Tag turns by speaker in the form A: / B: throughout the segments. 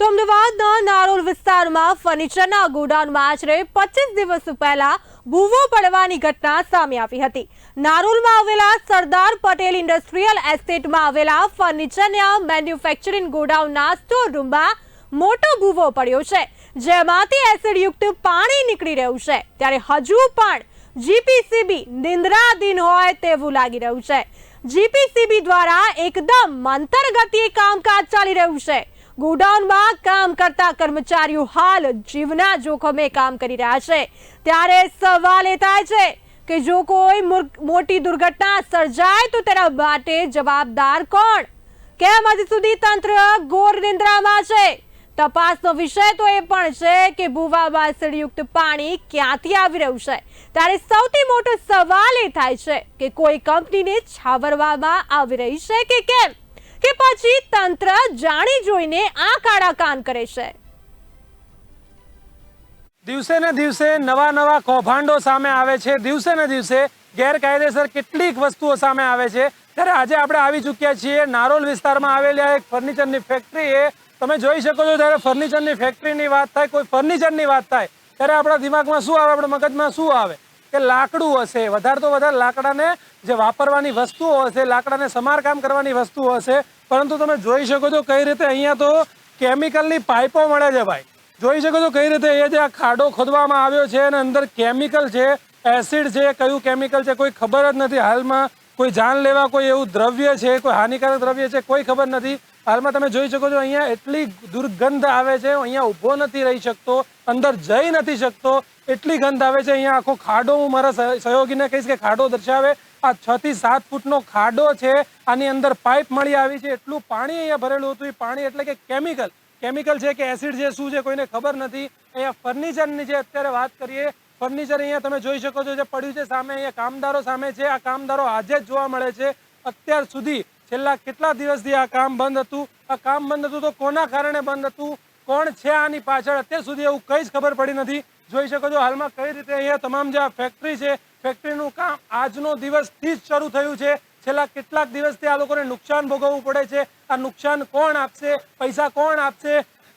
A: તો અમદાવાદના નારોલ વિસ્તારમાં ફર્નિચરના ગોડાઉનમાં આશરે પચીસ દિવસ પહેલા ભૂવો પડવાની ઘટના સામે આવી હતી. નારોલમાં આવેલા સરદાર પટેલ ઇન્ડસ્ટ્રીયલ એસ્ટેટમાં આવેલા ફર્નિચરના મેન્યુફેક્ચરિંગ ગોડાઉનના સ્ટોર રૂમમાં મોટો ભૂવો પડ્યો છે, જેમાંથી એસિડયુક્ત પાણી નીકળી રહ્યું છે. ત્યારે હજુ પણ જીપીસીબી નિંદ્રાધીન હોય તેવું લાગી રહ્યું છે. જીપીસીબી દ્વારા એકદમ મંતર ગતિએ કામકાજ ચાલી રહ્યું છે. ગોડાઉનમાં કામ કરતા કર્મચારીઓ હાલ જીવના જોખમે કામ કરી રહ્યા છે. ત્યારે સવાલ એ થાય છે કે જો કોઈ મોટી દુર્ઘટના સર્જાય તો તેના માટે જવાબદાર કોણ? કેમ હજી સુધી તંત્ર ઘોર નિંદ્રામાં છે? તપાસનો વિષય તો એ પણ છે કે ભૂવામાં એસિડયુક્ત પાણી ક્યાંથી આવી રહ્યું છે? ત્યારે સૌથી મોટો સવાલ એ થાય છે કે કોઈ કંપનીને છાવરવામાં આવી રહી છે કે કેમ? કે પછી તંત્ર જાણી જોઈને આ કાળા કાન કરે છે.
B: દિવસે ને દિવસે નવા નવા કૌભાંડો સામે આવે છે. દિવસે ને દિવસે ગેરકાયદેસર કેટલીક વસ્તુઓ સામે આવે છે. ત્યારે આજે આપણે આવી ચૂક્યા છીએ. નારોલ વિસ્તારમાં આવેલી એક ફર્નિચરની ફેક્ટરી એ તમે જોઈ શકો છો જ્યારે ફર્નિચરની ફેક્ટરીની વાત થાય, કોઈ ફર્નિચરની વાત થાય, ત્યારે આપણા દિમાગમાં શું આવે, આપણા મગજમાં શું આવે? કે લાકડું હશે. વધારે તો વધારે લાકડાને જે વાપરવાની વસ્તુઓ હશે, લાકડાને સમારકામ કરવાની વસ્તુઓ હશે. પરંતુ તમે જોઈ શકો છો કઈ રીતે અહીંયા તો કેમિકલની પાઇપો મળે છે ભાઈ. જોઈ શકો છો કઈ રીતે એ જે આ ખાડો ખોદવામાં આવ્યો છે અને અંદર કેમિકલ છે, એસિડ છે, કયું કેમિકલ છે કોઈ ખબર જ નથી. હાલમાં કોઈ જાન લેવા કોઈ એવું દ્રવ્ય છે, કોઈ હાનિકારક દ્રવ્ય છે, કોઈ ખબર નથી. હાલમાં તમે જોઈ શકો છો, અહીંયા એટલી દુર્ગંધ આવે છે અહીંયા ઊભો નથી રહી શકતો, અંદર જઈ નથી શકતો, એટલી ગંધ આવે છે, અહીંયા આખો ખાડો હું મારા સહયોગીને કહીશ કે ખાડો દર્શાવે, આ છ થી સાત ફૂટનો ખાડો છે, આની અંદર પાઇપ મળી આવી છે, એટલું પાણી અહીંયા ભરેલું હતું, એ પાણી એટલે કે કેમિકલ કેમિકલ છે કે એસિડ છે, શું છે કોઈને ખબર નથી, અહીંયા ફર્નિચરની જે અત્યારે વાત કરીએ, ફર્નિચર અહીંયા તમે જોઈ શકો છો જે પડ્યું છે, સામે અહીંયા કામદારો સામે છે, આ કામદારો આજે જ જોવા મળે છે, અત્યાર સુધી છેલ્લા કેટલા દિવસથી આ કામ બંધ હતું? આ કામ બંધ હતું તો કોના કારણે બંધ હતું? કોણ છે આની પાછળ? અત્યાર સુધી એવું કંઈ જ ખબર પડી નથી. જોઈ શકો છો, હાલમાં કઈ રીતે અહીંયા તમામ જે આ ફેક્ટરી છે ફેક્ટરીનું કામ આજનો દિવસથી જ શરૂ થયું છે. છેલ્લા કેટલાક દિવસથી આ લોકોને નુકસાન ભોગવવું પડે છે. આ નુકસાન કોણ આપશે? પૈસા કોણ આપશે?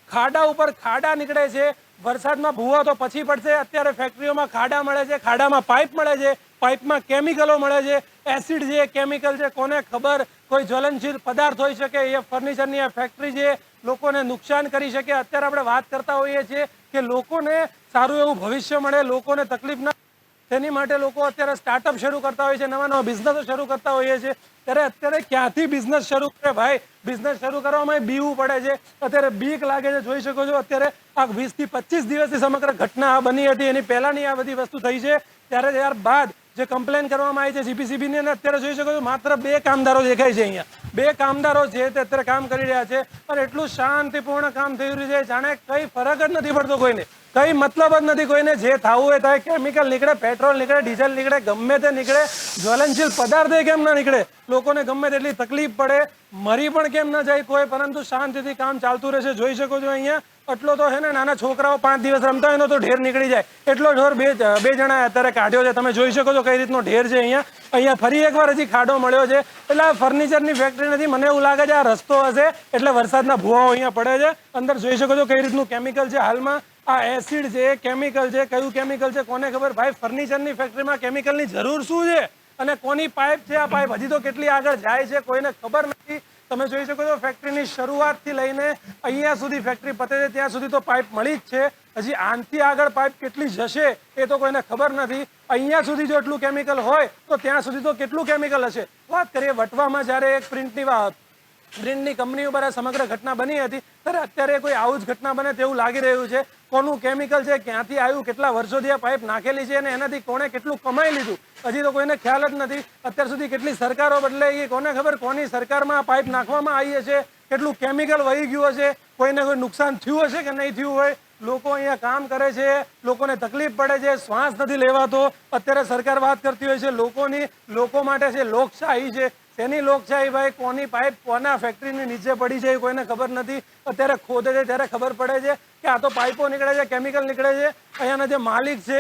B: ખાડા ઉપર ખાડા નીકળે છે. વરસાદમાં ભૂવા તો પછી પડશે. અત્યારે ફેક્ટરીઓમાં ખાડા મળે છે, ખાડામાં પાઇપ મળે છે. પાઇપમાં કેમિકલો મળે છે, એસિડ છે કેમિકલ છે, કોને ખબર? કોઈ જ્વલનશીલ પદાર્થ હોઈ શકે, એ ફર્નિચરની આ ફેક્ટરી છે લોકોને નુકસાન કરી શકે. અત્યારે આપણે વાત કરતા હોઈએ છીએ કે લોકોને સારું એવું ભવિષ્ય મળે, લોકોને તકલીફ ના તેની માટે લોકો અત્યારે સ્ટાર્ટઅપ શરૂ કરતા હોય છે, નવા નવા બિઝનેસ શરૂ કરતા હોઈએ છીએ. ત્યારે અત્યારે ક્યાંથી બિઝનેસ શરૂ કરે ભાઈ? બિઝનેસ શરૂ કરવામાં બીવું પડે છે. અત્યારે બીક લાગે છે, જોઈ શકો છો. અત્યારે આ વીસથી પચીસ દિવસથી સમગ્ર ઘટના બની હતી. એની પહેલાંની આ બધી વસ્તુ થઈ છે. ત્યારે ત્યારબાદ જે કમ્પ્લેન કરવામાં આવી છે જીપીસીબી ની અને અત્યારે જોઈ શકો છો માત્ર બે કામદારો દેખાય છે અહીંયા. બે કામદારો છે તે અત્યારે કામ કરી રહ્યા છે, પણ એટલું શાંતિપૂર્ણ કામ થઈ રહ્યું છે, જાણે કઈ ફરક જ નથી પડતો કોઈને. કઈ મતલબ જ નથી કોઈને જે થવું હોય થાય, કેમિકલ નીકળે, પેટ્રોલ નીકળે, ડીઝલ નીકળે, ગમે તે નીકળે, જ્વલનશીલ પદાર્થ કેમ ના નીકળે? લોકોને ગમે તેટલી તકલીફ પડે, મરી પણ કેમ ના જાય કોઈ? પરંતુ શાંતિથી કામ ચાલતું રહેશે. જોઈ શકો છો અહીંયા એટલો તો છે ને નાના છોકરાઓ પાંચ દિવસ રમતા હોય એનો તો ઢેર નીકળી જાય. એટલો ઢોર બે બે જણા અત્યારે કાઢ્યો છે. તમે જોઈ શકો છો કઈ રીતનો ઢેર છે અહીંયા. અહીંયા ફરી એકવાર હજી ખાડો મળ્યો છે. એટલે આ ફર્નિચરની ફેક્ટરી નથી. મને એવું લાગે છે આ રસ્તો હશે, એટલે વરસાદના ભૂવાઓ અહીંયા પડે છે. અંદર જોઈ શકો છો કઈ રીતનું કેમિકલ છે હાલમાં. આ એસિડ છે કેમિકલ છે, કયું કેમિકલ છે, કોને ખબર? ભાઈ ફર્નિચરની ફેક્ટરીમાં કેમિકલની જરૂર શું છે? અને કોની પાઇપ છે આ પાઇપ હજી તો કેટલી આગળ જાય છે, કોઈને ખબર નથી. તમે જોઈ શકો છો ફેક્ટરીની શરૂઆતથી લઈને અહીંયા સુધી ફેક્ટરી પતે છે, ત્યાં સુધી તો પાઇપ મળી જ છે. હજી આનથી આગળ પાઇપ કેટલી જશે એ તો કોઈને ખબર નથી. અહીંયા સુધી જો એટલું કેમિકલ હોય, તો ત્યાં સુધી તો કેટલું કેમિકલ હશે? વાત કરીએ વટવામાં જ્યારે એક પ્રિન્ટની વાત. પ્રિન્ટની કંપની ઉપર આ સમગ્ર ઘટના બની હતી, ત્યારે અત્યારે કોઈ આવું જ ઘટના બને તેવું લાગી રહ્યું છે. કોનું કેમિકલ છે, ક્યાંથી આવ્યું, કેટલા વર્ષોથી આ પાઇપ નાખેલી છે અને એનાથી કોણે કેટલું કમાઈ લીધું? હજી તો કોઈને ખ્યાલ જ નથી. અત્યાર સુધી કેટલી સરકારો બદલાઈ ગઈ કોને ખબર કોની સરકારમાં આ પાઇપ નાખવામાં આવી હશે? કેટલું કેમિકલ વહી ગયું હશે? કોઈને કોઈ નુકસાન થયું હશે કે નહીં થયું હોય? લોકો અહીંયા કામ કરે છે, લોકોને તકલીફ પડે છે, શ્વાસ નથી લેવાતો. અત્યારે સરકાર વાત કરતી હોય છે, લોકોની, લોકો માટે છે, લોકશાહી છે. શેની લોકશાહી ભાઈ કોની પાઇપ કોના ફેક્ટરીની નીચે પડી છે એ કોઈને ખબર નથી. અત્યારે ખોદે છે, ત્યારે ખબર પડે છે કે આ તો પાઇપો નીકળે છે કેમિકલ નીકળે છે. અહીંયાના જે માલિક છે,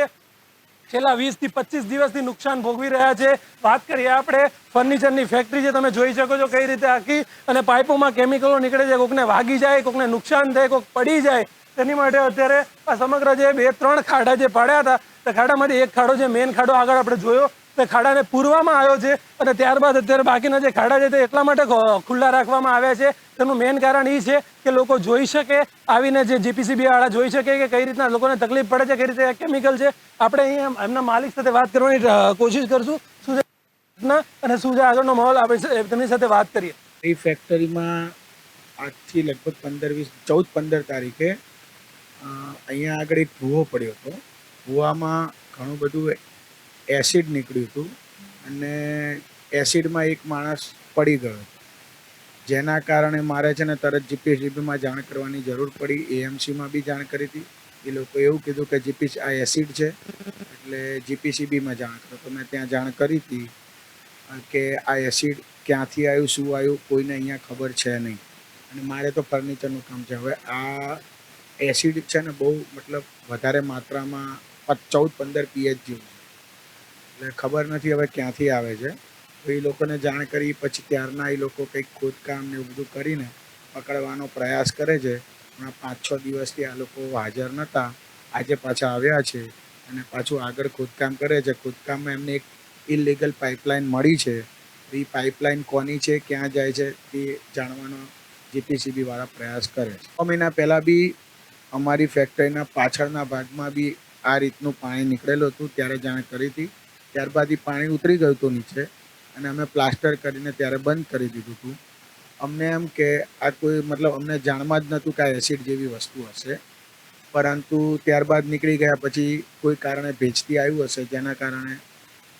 B: છેલ્લા વીસથી પચીસ દિવસથી નુકસાન ભોગવી રહ્યા છે. વાત કરીએ આપણે ફર્નિચરની ફેક્ટરી જે તમે જોઈ શકો છો કઈ રીતે આખી અને પાઇપોમાં કેમિકલો નીકળે છે, કોકને વાગી જાય, કોકને નુકસાન થાય, કોક પડી જાય. તેની માટે અત્યારે આ સમગ્ર જે બે, ત્રણ ખાડા જે પાડ્યા હતા, તે ખાડામાંથી એક ખાડો જે મેઇન ખાડો આગળ આપણે જોયો. તે ખાડાને પૂરવામાં આવ્યો છે અને ત્યારબાદ અત્યારે બાકીના જે ખાડા છે તે એટલા માટે ખુલ્લા રાખવામાં આવ્યા છે. તેનું મેઇન કારણ એ છે કે લોકો જોઈ શકે, આવીને જે જીપીસીબી વાળા જોઈ શકે કે કઈ રીતના લોકોને તકલીફ પડે છે, કઈ રીતે કેમિકલ છે. આપણે અહીંયા એમના માલિક સાથે વાત કરવાની કોશિશ કરશું. શું અને શું છે? આગળનો માહોલ આપણે તેમની સાથે વાત કરીએ.
C: એ ફેક્ટરીમાં આજથી લગભગ પંદર વીસ, ચૌદ, પંદર તારીખે અહીંયા આગળ એક ભૂવો પડ્યો હતો. ભૂવામાં ઘણું બધું એસિડ નીકળ્યું હતું અને એસિડમાં એક માણસ પડી ગયો જેના કારણે મારે છે ને તરત જીપીસીબીમાં જાણ કરવાની જરૂર પડી. એએમસીમાં બી જાણ કરી હતી. એ લોકો એવું કીધું કે જીપી આ એસિડ છે, એટલે જીપીસીબીમાં જાણ કરો. તો મેં ત્યાં જાણ કરી હતી કે આ એસિડ ક્યાંથી આવ્યું, શું આવ્યું, કોઈને અહીંયા ખબર છે નહીં. અને મારે તો ફર્નિચરનું કામ છે. હવે આ એસિડ છે ને બહુ, મતલબ વધારે માત્રામાં ચૌદ પંદર પીએચ જેવું એટલે ખબર નથી હવે ક્યાંથી આવે છે. તો એ લોકોને જાણ કરી, પછી ત્યારના એ લોકો કંઈક ખોદકામ ને એવું બધું કરીને પકડવાનો પ્રયાસ કરે છે. હમણાં પાંચ છ દિવસથી આ લોકો હાજર નહોતા આજે પાછા આવ્યા છે અને પાછું આગળ ખોદકામ કરે છે. ખોદકામમાં એમને એક ઇલીગલ પાઇપલાઇન મળી છે. એ પાઇપલાઇન કોની છે, ક્યાં જાય છે, તે જાણવાનો જીપીસીબી વાળા પ્રયાસ કરે છે. છ મહિના પહેલાં બી અમારી ફેક્ટરીના પાછળના ભાગમાં બી આ રીતનું પાણી નીકળેલું હતું. ત્યારે જાણ કરી હતી. ત્યારબાદ એ પાણી ઉતરી ગયું હતું નીચે અને અમે પ્લાસ્ટર કરીને ત્યારે બંધ કરી દીધું હતું. અમને એમ કે આ કોઈ મતલબ અમને જાણમાં જ નહોતું કે આ એસિડ જેવી વસ્તુ હશે. પરંતુ ત્યારબાદ નીકળી ગયા પછી કોઈ કારણે ભેજતી આવ્યું હશે જેના કારણે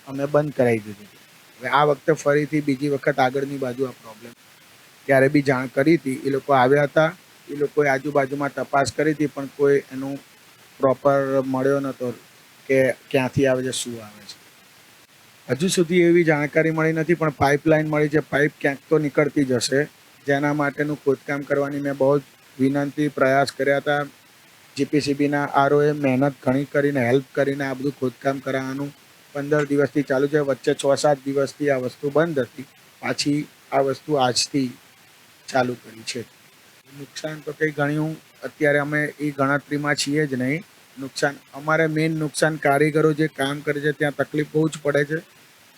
C: અમે બંધ કરાવી દીધું હવે આ વખતે ફરીથી બીજી વખત આગળની બાજુ આ પ્રોબ્લેમ ત્યારે બી જાણ કરી હતી, એ લોકો આવ્યા હતા. એ લોકોએ આજુબાજુમાં તપાસ કરી હતી પણ કોઈ એનું પ્રોપર મળ્યો નહોતો કે ક્યાંથી આવે છે, શું આવે છે. હજુ સુધી એવી જાણકારી મળી નથી, પણ પાઇપલાઇન મળી છે. પાઇપ ક્યાંક તો નીકળતી જશે જેના માટેનું ખોદકામ કરવાની મેં બહુ જ વિનંતી, પ્રયાસ કર્યા હતા. જીપીસીબીના આરોએ મહેનત ઘણી કરીને, હેલ્પ કરીને આ બધું ખોદકામ કરાવવાનું પંદર દિવસથી ચાલુ છે. વચ્ચે છ સાત દિવસથી આ વસ્તુ બંધ હતી. પાછી આ વસ્તુ આજથી ચાલુ કરી છે. નુકસાન તો કંઈ ગણ્યું, અત્યારે અમે એ ગણતરીમાં છીએ જ નહીં. નુકસાન, અમારે મેઇન નુકસાન કારીગરો જે કામ કરે છે, ત્યાં તકલીફ બહુ જ પડે છે.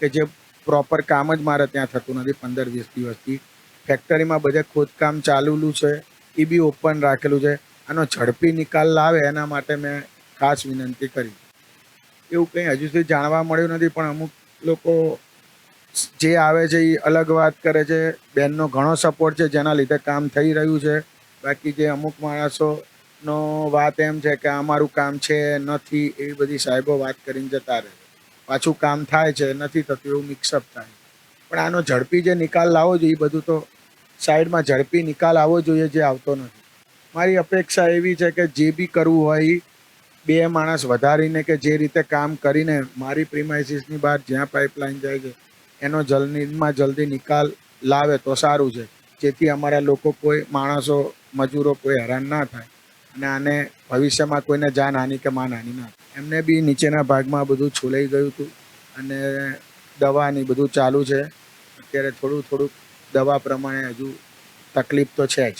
C: કે જે પ્રોપર કામ જ મારે ત્યાં થતું નથી પંદર વીસ દિવસથી. ફેક્ટરીમાં બધે ખોદકામ ચાલેલું છે એ બી ઓપન રાખેલું છે. આનો ઝડપી નિકાલ લાવે એના માટે મેં ખાસ વિનંતી કરી. એવું કંઈ હજુ સુધી જાણવા મળ્યું નથી, પણ અમુક લોકો જે આવે છે એ અલગ વાત કરે છે. બેનનો ઘણો સપોર્ટ છે, જેના લીધે કામ થઈ રહ્યું છે. બાકી જે અમુક માણસોનો વાત એમ છે કે અમારું કામ છે નથી, એવી બધી સાહેબો વાત કરીને જતા રહે પાછું કામ થાય છે, નથી થતું એવું મિક્સઅપ થાય. પણ આનો ઝડપી જે નિકાલ લાવવો જોઈએ, એ બધું તો સાઈડમાં ઝડપી નિકાલ આવવો જોઈએ જે આવતો નથી. મારી અપેક્ષા એવી છે કે જે બી કરવું હોય બે માણસ વધારીને કે જે રીતે કામ કરીને મારી પ્રિમાઇસીસની બહાર જ્યાં પાઇપલાઇન જાય છે, એનો જલ્દીમાં જલ્દી નિકાલ લાવે તો સારું છે. જેથી અમારા લોકો કોઈ માણસો, મજૂરો કોઈ હેરાન ના થાય. અને આને ભવિષ્યમાં કોઈને જાનહાનિ કે માનહાનિ ના એમને બી નીચેના ભાગમાં બધું છોલાઈ ગયું હતું અને દવાની બધું ચાલુ છે. અત્યારે થોડું થોડુંક દવા પ્રમાણે હજુ તકલીફ તો છે જ.